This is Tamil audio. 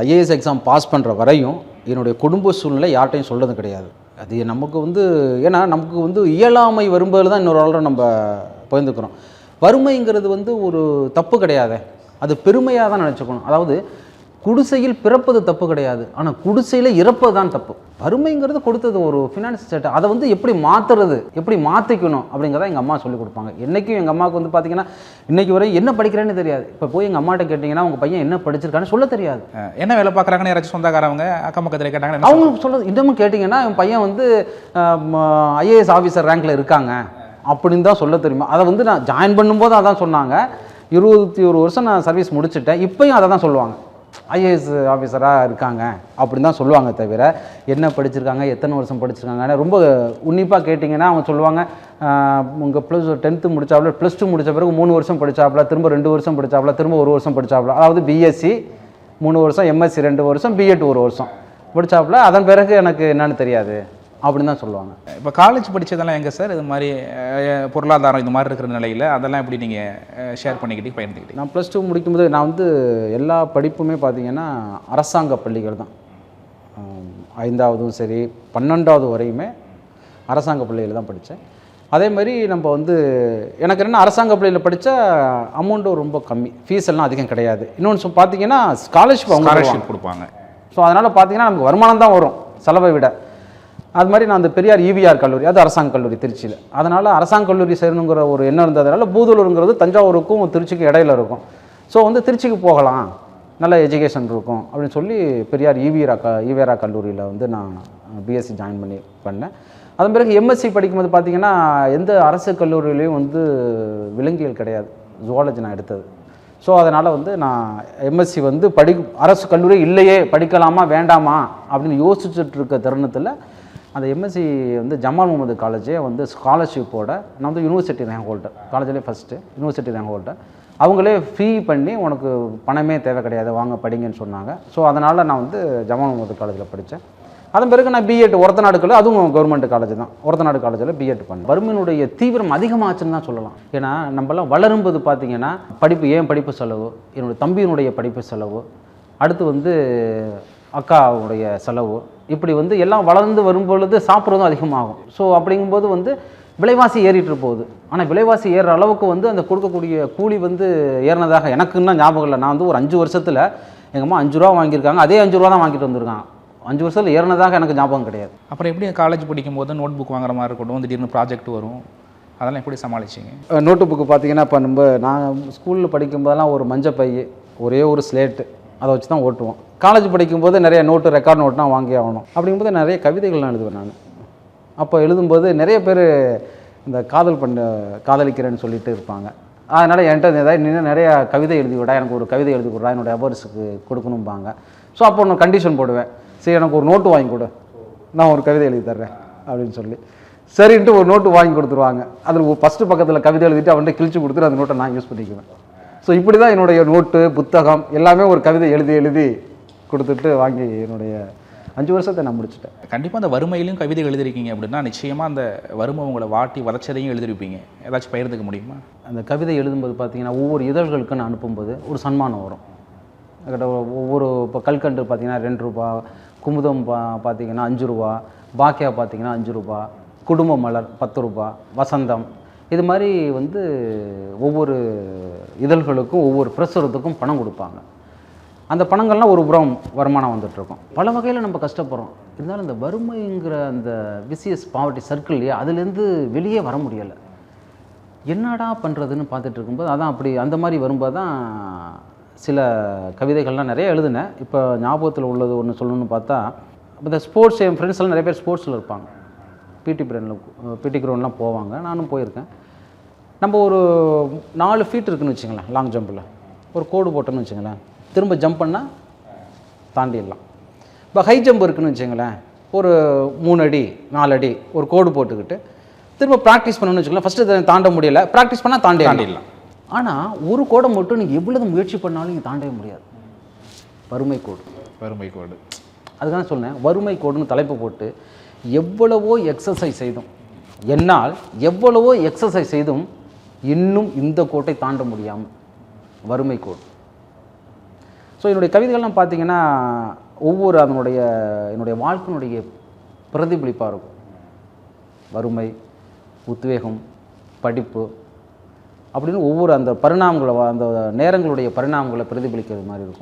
ஐஏஎஸ் எக்ஸாம் பாஸ் பண்ணுற வரையும் என்னுடைய குடும்ப சூழ்நிலை யார்கிட்டையும் சொல்கிறது கிடையாது. அது நமக்கு வந்து ஏன்னா நமக்கு வந்து இயலாமை வரும்போது தான் இன்னொரு ஆளோட நம்ம பகிர்ந்துக்கிறோம். வறுமைங்கிறது வந்து ஒரு தப்பு கிடையாது. அது பெருமையாக தான் நினச்சிக்கணும். அதாவது குடிசையில் பிறப்பது தப்பு கிடையாது. ஆனால் குடிசையில் இறப்பது தான் தப்பு. வறுமைங்கிறது கொடுத்தது ஒரு ஃபினான்ஸ் செட் அதை வந்து எப்படி மாற்றுறது எப்படி மாற்றிக்கணும் அப்படிங்கிறத எங்கள் அம்மா சொல்லிக் கொடுப்பாங்க. என்றைக்கும் எங்கள் அம்மாவுக்கு வந்து பார்த்தீங்கன்னா இன்னைக்கு வரை என்ன படிக்கிறேன்னு தெரியாது. இப்போ போய் எங்கள் அம்மாட்ட கேட்டிங்கன்னா உங்கள் பையன் என்ன படிச்சிருக்கான்னு சொல்ல தெரியாது. என்ன வேலை பார்க்குறாங்கன்னு யாராச்சும் சொந்தக்காரவங்க அக்கம் பக்கத்தில் கேட்டாங்கன்னா என்ன அவங்க சொல்றது இன்னமும் கேட்டிங்கன்னா என் பையன் வந்து ஐஏஎஸ் ஆஃபீஸர் ரேங்க்ல இருக்காங்க. அப்படின்னு தான் சொல்ல தெரியுமா? அதை வந்து நான் ஜாயின் பண்ணும்போது அதான் சொன்னாங்க. இருபத்தி ஒரு வருஷம் நான் சர்வீஸ் முடிச்சிட்டேன். இப்பயும் அதை தான் சொல்லுவாங்க. ஐஏஎஸ் ஆஃபீஸராக இருக்காங்க அப்படின்னு தான் சொல்லுவாங்க தவிர என்ன படிச்சிருக்காங்க எத்தனை வருஷம் படிச்சிருக்காங்கன்னு ரொம்ப உன்னிப்பாக கேட்டிங்கன்னா அவங்க சொல்லுவாங்க உங்கள் ப்ளஸ் டென்த்து முடிச்சாப்புல ப்ளஸ் டூ முடிச்ச பிறகு மூணு வருஷம் படித்தாப்புல திரும்ப ரெண்டு வருஷம் படிச்சாப்புல திரும்ப ஒரு வருஷம் படிச்சாப்புல. அதாவது பிஎஸ்சி மூணு வருஷம் எம்எஸ்சி ரெண்டு வருஷம் பிஎட் ஒரு வருஷம். படிச்சாப்புல அதன் பிறகு எனக்கு என்னன்னு தெரியாது. அப்படின்னு தான் சொல்லுவாங்க. இப்போ காலேஜ் படிச்சதெல்லாம் எங்கே சார் இது மாதிரி பொருளாதாரம் இது மாதிரி இருக்கிற நிலையில் அதெல்லாம் எப்படி நீங்கள் ஷேர் பண்ணிக்கிட்டு பயந்துக்கிட்டீங்க? நான் ப்ளஸ் டூ முடிக்கும்போது நான் வந்து எல்லா படிப்புமே பார்த்தீங்கன்னா அரசாங்க பள்ளிகள் தான். ஐந்தாவதும் சரி பன்னெண்டாவது வரையுமே அரசாங்க பள்ளியில் தான் படித்தேன் அதே மாதிரி நம்ம வந்து எனக்கு என்ன அரசாங்க பள்ளியில் படித்தா அமௌண்ட்டும் ரொம்ப கம்மி. ஃபீஸ் எல்லாம் அதிகம் கிடையாது. இன்னொன்று பார்த்தீங்கன்னா ஸ்காலர்ஷிப் அவங்க. ஸ்காலர்ஷிப் கொடுப்பாங்க. ஸோ அதனால் பார்த்தீங்கன்னா நமக்கு வருமானம் தான் வரும் செலவை விட. அது மாதிரி நான் அந்த பெரியார் ஈவிஆர் கல்லூரி அது அரசாங்க கல்லூரி திருச்சியில். அதனால் அரசாங்க கல்லூரி சேரணுங்கிற ஒரு எண்ணம் இருந்ததுனால பூதலூருங்கிறது தஞ்சாவூருக்கும் திருச்சிக்கும் இடையில இருக்கும். ஸோ வந்து திருச்சிக்கு போகலாம். நல்ல எஜுகேஷன் இருக்கும் அப்படின்னு சொல்லி பெரியார் ஈவிஆர் க ஈவேரா கல்லூரியில் வந்து நான் பிஎஸ்சி ஜாயின் பண்ணி பண்ணேன். அதன் பிறகு எம்எஸ்சி படிக்கும்போது பார்த்தீங்கன்னா எந்த அரசு கல்லூரியிலையும் வந்து விலங்கியல் கிடையாது. ஜுவாலஜி நான் எடுத்தது. ஸோ அதனால் வந்து நான் எம்எஸ்சி வந்து படி அரசு கல்லூரி இல்லையே படிக்கலாமா வேண்டாமா அப்படின்னு யோசிச்சுட்டு இருக்க தருணத்தில் அந்த எம்எஸ்சி வந்து ஜமால் முகமது காலேஜே வந்து ஸ்காலர்ஷிப்போட நான் வந்து யூனிவர்சிட்டி ரேங்க் ஹோல்டர் காலேஜ்லேயே ஃபஸ்ட்டு யூனிவர்சிட்டி ரேங்க் ஹோல்டர் அவங்களே ஃப்ரீ பண்ணி உனக்கு பணமே தேவை கிடையாது வாங்க படிங்கன்னு சொன்னாங்க. ஸோ அதனால் நான் வந்து ஜமால் முகமது காலேஜில் படித்தேன். அதன் பிறகு நான் பிஎட் ஒருத்த நாடுகளில் அதுவும் கவர்மெண்ட் காலேஜ் தான். ஒருத்த நாடு காலேஜில் பிஎட் பண்ணேன். வறுமையினுடைய தீவிரம் அதிகமாச்சுன்னு தான் சொல்லலாம். ஏன்னா நம்மளாம் வளரும்போது பார்த்தீங்கன்னா படிப்பு ஏன் படிப்பு செலவு? என்னுடைய தம்பியினுடைய படிப்பு செலவு. அடுத்து வந்து அக்காவுடைய செலவு. இப்படி வந்து எல்லாம் வளர்ந்து வரும் பொழுது சாப்பிட்றதும் அதிகமாகும். ஸோ அப்படிங்கும்போது வந்து விலைவாசி ஏறிட்டு போகுது. ஆனால் விலைவாசி ஏறுற அளவுக்கு வந்து அந்த கொடுக்கக்கூடிய கூலி வந்து ஏறினதாக எனக்குன்னா ஞாபகம் இல்லை. நான் வந்து ஒரு அஞ்சு வருஷத்தில் எங்கள் அம்மா அஞ்சு ரூபா வாங்கியிருக்காங்க. அதே அஞ்சு ரூபா தான் வாங்கிட்டு வந்திருக்காங்க. அஞ்சு வருஷத்தில் ஏறினதாக எனக்கு ஞாபகம் கிடையாது. அப்புறம் எப்படி காலேஜ் படிக்கும்போது நோட் புக் வாங்குற மாதிரி இருக்கட்டும் திடீர்னு ப்ராஜெக்ட் வரும் அதெல்லாம் எப்படி சமாளிச்சிங்க? நோட்டு புக்கு பார்த்தீங்கன்னா இப்போ நம்ம நான் ஸ்கூலில் படிக்கும்போதெல்லாம் ஒரு மஞ்சள் பை ஒரே ஒரு ஸ்லேட்டு அதை வச்சு தான் ஓட்டுவோம். காலேஜ் படிக்கும்போது நிறைய நோட்டு ரெக்கார்ட் நோட்லாம் வாங்கி ஆகணும். அப்படிங்கும்போது நிறைய கவிதைகள்லாம் எழுதுவேன் நான். அப்போ எழுதும்போது நிறைய பேர் இந்த காதல் பண்ண காதலிக்கிறேன்னு சொல்லிட்டு இருப்பாங்க. அதனால் என்கிட்ட ஏதாவது நின்று நிறையா கவிதை எழுதி விடா எனக்கு ஒரு கவிதை எழுதி கொடுறா என்னோடய அபர்ஸுக்கு கொடுக்கணும்பாங்க. ஸோ அப்போ நான் கண்டிஷன் போடுவேன். சரி எனக்கு ஒரு நோட்டு வாங்கி கொடு. நான் ஒரு கவிதை எழுதி தர்றேன் அப்படின்னு சொல்லி. சரின்ட்டு ஒரு நோட்டு வாங்கி கொடுத்துருவாங்க. அதில் ஃபஸ்ட்டு பக்கத்தில் கவிதை எழுதிட்டு அவன்கிட்ட கிழிச்சு கொடுத்துட்டு அந்த நோட்டை நான் யூஸ் பண்ணிக்குவேன். ஸோ இப்படி தான் என்னுடைய நோட்டு புத்தகம் எல்லாமே ஒரு கவிதை எழுதி எழுதி கொடுத்துட்டு வாங்கி என்னுடைய அஞ்சு வருஷத்தை நான் முடிச்சிட்டேன். கண்டிப்பாக அந்த வறுமையிலையும் கவிதை எழுதிருக்கீங்க அப்படின்னா நிச்சயமாக அந்த வறுமை உங்களை வாட்டி வதச்சதையும் எழுதிருப்பீங்க ஏதாச்சும் பகிர்ந்துக்க முடியுமா? அந்த கவிதை எழுதும்போது பார்த்தீங்கன்னா ஒவ்வொரு இதழ்களுக்கு நான் அனுப்பும்போது ஒரு சன்மானம் வரும். கிட்ட ஒவ்வொரு இப்போ கல்கண்டு பார்த்தீங்கன்னா ரெண்டு ரூபா குமுதம் பா பார்த்தீங்கன்னா அஞ்சு ரூபா பாக்கியா பார்த்தீங்கன்னா அஞ்சு ரூபா குடும்ப மலர் பத்து ரூபா வசந்தம். இது மாதிரி வந்து ஒவ்வொரு இதழ்களுக்கும் ஒவ்வொரு பிரசுரத்துக்கும் பணம் கொடுப்பாங்க. அந்த பணங்கள்லாம் ஒரு புறம் வருமானம் வந்துட்டுருக்கும். பல வகையில் நம்ம கஷ்டப்படுறோம். இருந்தாலும் இந்த வறுமைங்கிற அந்த விசிஎஸ் பாவர்ட்டி சர்க்கிள் இல்லையா அதுலேருந்து வெளியே வர முடியலை. என்னடா பண்ணுறதுன்னு பார்த்துட்டு இருக்கும்போது அதான் அப்படி அந்த மாதிரி வரும்போது தான் சில கவிதைகள்லாம் நிறைய எழுதினேன். இப்போ ஞாபகத்தில் உள்ளது ஒன்று சொல்லணும்னு பார்த்தா இப்போ இந்த ஸ்போர்ட்ஸ் என் ஃப்ரெண்ட்ஸ் எல்லாம் நிறைய பேர் ஸ்போர்ட்ஸில் இருப்பாங்க. பிடி பிரெண்டில் பிடி கிரவுண்ட்லாம் போவாங்க. நானும் போயிருக்கேன். நம்ம ஒரு நாலு ஃபீட் இருக்குன்னு வச்சுங்களேன் லாங் ஜம்பில் ஒரு கோடு போட்டோன்னு வச்சுங்களேன் திரும்ப ஜம்ப் பண்ணால் தாண்டிடலாம். இப்போ ஹை ஜம்ப் இருக்குன்னு வச்சுங்களேன் ஒரு மூணு அடி நாலு அடி ஒரு கோடு போட்டுக்கிட்டு திரும்ப ப்ராக்டிஸ் பண்ணணும்னு வச்சுக்கலாம் ஃபஸ்ட்டு தாண்ட முடியல. ப்ராக்டிஸ் பண்ணால் தாண்டி தாண்டிடலாம். ஆனால் ஒரு கோடை மட்டும் நீங்கள் எவ்வளவு முயற்சி பண்ணாலும் நீங்கள் தாண்டவே முடியாது. வறுமை கோடு. வறுமை கோடு. அதுக்காக சொன்னேன் வறுமை கோடுன்னு தலைப்பு போட்டு எவ்வளவோ எக்ஸசைஸ் செய்தும். என்னால் எவ்வளவோ எக்ஸசைஸ் செய்தும் இன்னும் இந்த கோட்டை தாண்ட முடியாமல் வறுமை கோடு. ஸோ என்னுடைய கவிதைகள்லாம் பார்த்தீங்கன்னா ஒவ்வொரு அதனுடைய என்னுடைய வாழ்க்கையினுடைய பிரதிபலிப்பாக இருக்கும். வறுமை உத்வேகம் படிப்பு அப்படின்னு ஒவ்வொரு அந்த பரிணாமங்களை அந்த நேரங்களுடைய பரிணாமங்களை பிரதிபலிக்கிறது மாதிரி இருக்கும்.